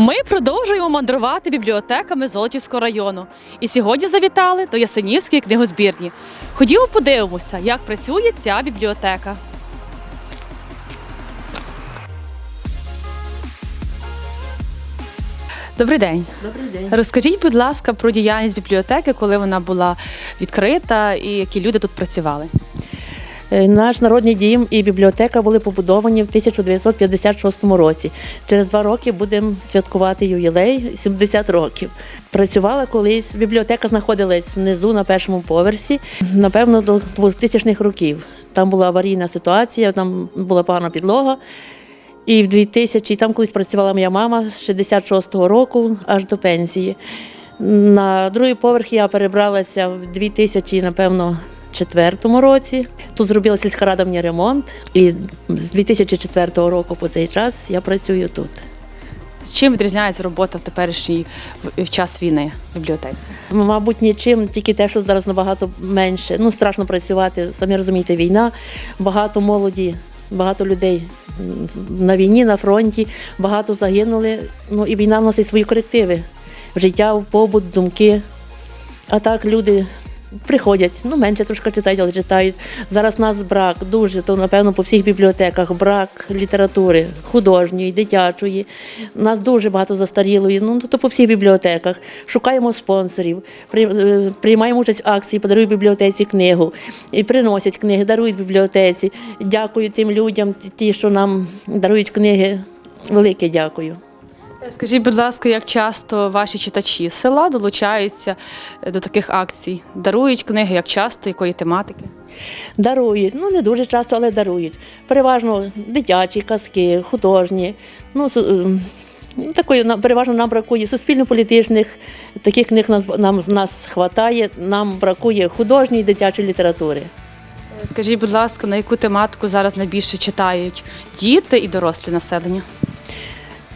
Ми продовжуємо мандрувати бібліотеками Золотівського району. І сьогодні завітали до Ясенівської книгозбірні. Ходімо подивимося, як працює ця бібліотека. Добрий день. Добрий день. Розкажіть, будь ласка, про діяльність бібліотеки, коли вона була відкрита і які люди тут працювали. Е, Наш народний дім і бібліотека були побудовані в 1956 році. Через два роки будемо святкувати ювілей 70 років. Працювала колись. Бібліотека знаходилась внизу на першому поверсі, напевно, до 2000-х років. Там була аварійна ситуація, там була погана підлога. І в 2000, там колись працювала моя мама з 66-го року аж до пенсії. На другий поверх я перебралася в 2000, напевно, четвертому році. Тут зробила сільська рада мені ремонт. І з 2004 року по цей час я працюю тут. З чим відрізняється робота в теперішній в- в час війни в бібліотеці? Мабуть, нічим, тільки те, що зараз набагато менше. Ну, страшно працювати, самі розумієте, війна, багато молоді, багато людей на війні, на фронті, багато загинули. Ну і війна вносить свої корективи в життя, в побут, думки. А так люди приходять, ну менше трошки читають, але читають. Зараз нас брак дуже, то напевно по всіх бібліотеках брак літератури, художньої, дитячої. Нас дуже багато застарілої. Ну то по всіх бібліотеках. Шукаємо спонсорів, е, приймаємо участь в акції, подарують бібліотеці книгу. І приносять книги, дарують бібліотеці. Дякую тим людям, ті, що нам дарують книги. Велике дякую. Скажіть, будь ласка, як часто ваші читачі з села долучаються е, до таких акцій? Дарують книги, як часто, якої тематики? Дарують, ну не дуже часто, але дарують. Переважно дитячі казки, художні. Ну, ну, такої переважно нам бракує суспільно-політичних, таких книг нас, нам, нас хватає, нам бракує художньої дитячої літератури. Е, Скажіть, будь ласка, на яку тематику зараз найбільше читають діти і доросле населення?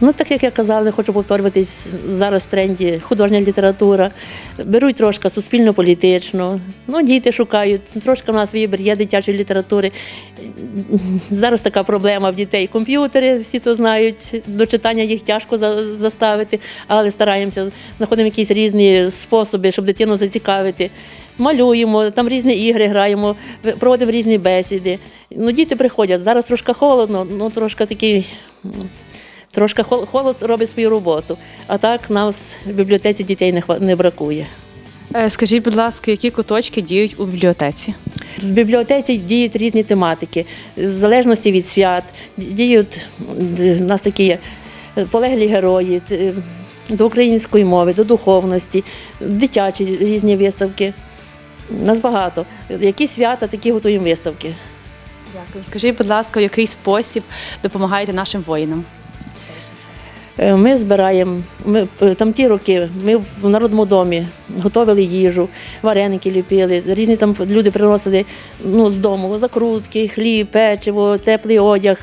Ну, так як я казала, не хочу повторюватись, зараз в тренді художня література. Беруть трошки суспільно-політично. Ну, діти шукають. Трошки в нас вибір є дитячої літератури. Зараз така проблема в дітей. Комп'ютери, всі то знають, до читання їх тяжко заставити, але стараємося, знаходимо якісь різні способи, щоб дитину зацікавити. Малюємо, там різні ігри граємо, проводимо різні бесіди. Ну, діти приходять. Зараз трошки холодно, ну трошки такий. Трошки хол- холод робить свою роботу, а так нас в бібліотеці дітей не, не бракує. Е, Скажіть, будь ласка, які куточки діють у бібліотеці? В бібліотеці діють різні тематики, в залежності від свят. Діють у нас такі е, полеглі герої до української мови, до духовності, дитячі різні виставки. Нас багато. Які свята, такі готуємо виставки. Дякую. Скажіть, будь ласка, в який спосіб допомагаєте нашим воїнам? Е, Ми збираємо ми, е, там ті роки. Ми в народному домі готували їжу, вареники ліпили. Різні там люди приносили ну, з дому закрутки, хліб, печиво, теплий одяг.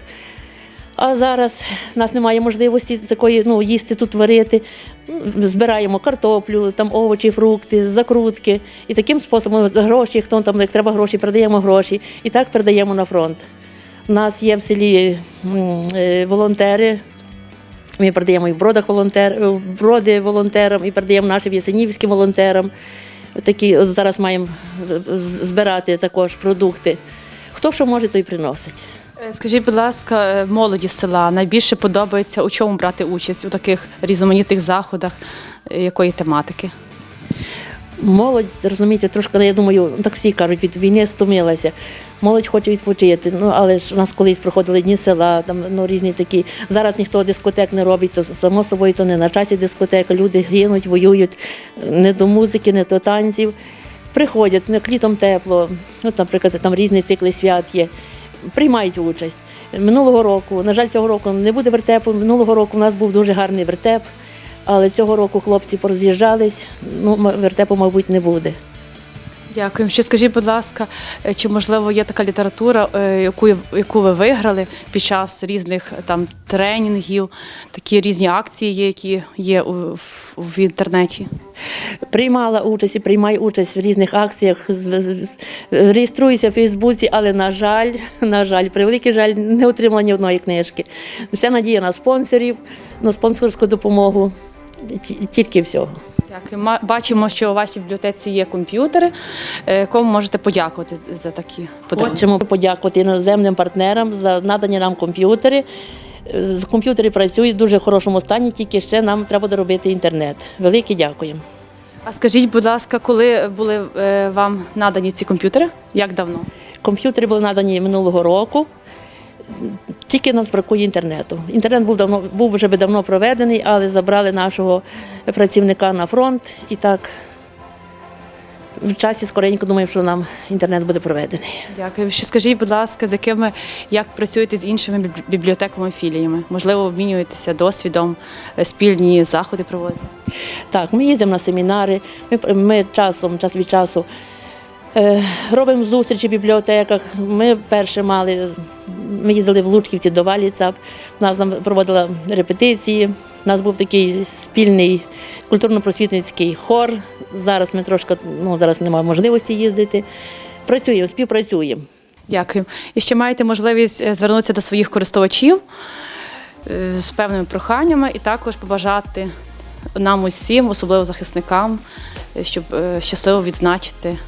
А зараз в нас немає можливості такої ну, їсти тут варити. Збираємо картоплю, там овочі, фрукти, закрутки. І таким способом гроші, хто там як треба гроші, передаємо гроші. І так передаємо на фронт. У нас є в селі е, волонтери. Ми передаємо і в бродах волонтер, броди волонтерам, і передаємо нашим ясенівським волонтерам. Такі зараз маємо е, збирати також продукти. Хто що може, той приносить. Е, Скажіть, будь ласка, е, молоді села найбільше подобається у чому брати участь у таких різноманітних заходах, е, якої тематики? Молодь, розумієте, трошки, я думаю, ну, так всі кажуть, від війни стомилася. Молодь хоче відпочити. Ну, але ж у нас колись проходили дні села, там ну, різні такі. Зараз ніхто дискотек не робить, то само собою то не на часі дискотека. Люди гинуть, воюють не до музики, не до танців. Приходять, ну, як літом тепло. От, наприклад, там різні цикли свят є. Приймають участь. Минулого року, на жаль, цього року не буде вертепу. Минулого року у нас був дуже гарний вертеп. Але цього року хлопці пороз'їжджались, ну, вертепу, мабуть, не буде. Дякую. Ще скажіть, будь ласка, е, чи можливо є така література, е, яку, яку ви виграли під час різних е, там тренінгів, такі різні акції, є, які є у, в, в інтернеті? Приймала участь і приймаю участь в різних акціях, реєструюся в Фейсбуці, але на жаль, на жаль, при великий жаль, не отримала ні одної книжки. Вся надія на спонсорів, на спонсорську допомогу. Ті- Тільки всього. Дякую. Бачимо, що у вашій бібліотеці є комп'ютери. Е, Кому можете подякувати за такі подарунки? Хочемо подякувати іноземним партнерам за надані нам комп'ютери. Е, Комп'ютери працюють в дуже хорошому стані, тільки ще нам треба доробити інтернет. Велике дякуємо. А скажіть, будь ласка, коли були е, вам надані ці комп'ютери? Як давно? Комп'ютери були надані минулого року. Тільки нас бракує інтернету. Інтернет був давно був вже би давно проведений, але забрали нашого працівника на фронт і так в часі скоренько думаємо, що нам інтернет буде проведений. Дякую. Ще скажіть, будь ласка, з якими як працюєте з іншими бібліотеками філіями? Можливо, обмінюєтеся досвідом, е, спільні заходи проводите? Так, ми їздимо на семінари, ми, ми часом, час від часу е, робимо зустрічі в бібліотеках. Ми перше мали, ми їздили в Лучківці до Валіцап, нас там проводила репетиції. У нас був такий спільний культурно-просвітницький хор. Зараз ми трошки, ну зараз немає можливості їздити. Працюємо, співпрацюємо. Дякую. І ще маєте можливість е, звернутися до своїх користувачів е, з певними проханнями і також побажати нам усім, особливо захисникам, е, щоб щасливо відзначити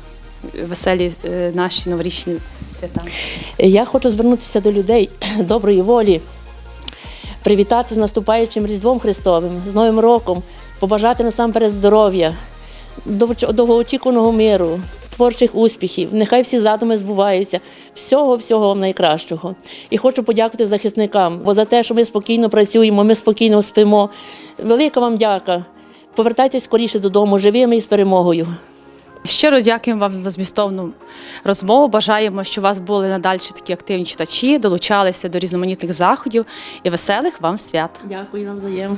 веселі е, наші новорічні свята. Я хочу звернутися до людей доброї волі, привітати з наступаючим Різдвом Христовим, з Новим роком, побажати насамперед здоров'я, довго- довгоочікуваного миру, творчих успіхів. Нехай всі задуми збуваються. Всього, всього вам найкращого. І хочу подякувати захисникам, бо за те, що ми спокійно працюємо, ми спокійно спимо. Велика вам дяка. Повертайтесь скоріше додому, живими і з перемогою. Щиро дякуємо вам за змістовну розмову. Бажаємо, що у вас були надалі такі активні читачі, долучалися до різноманітних заходів і веселих вам свят. Дякую нам взаємно.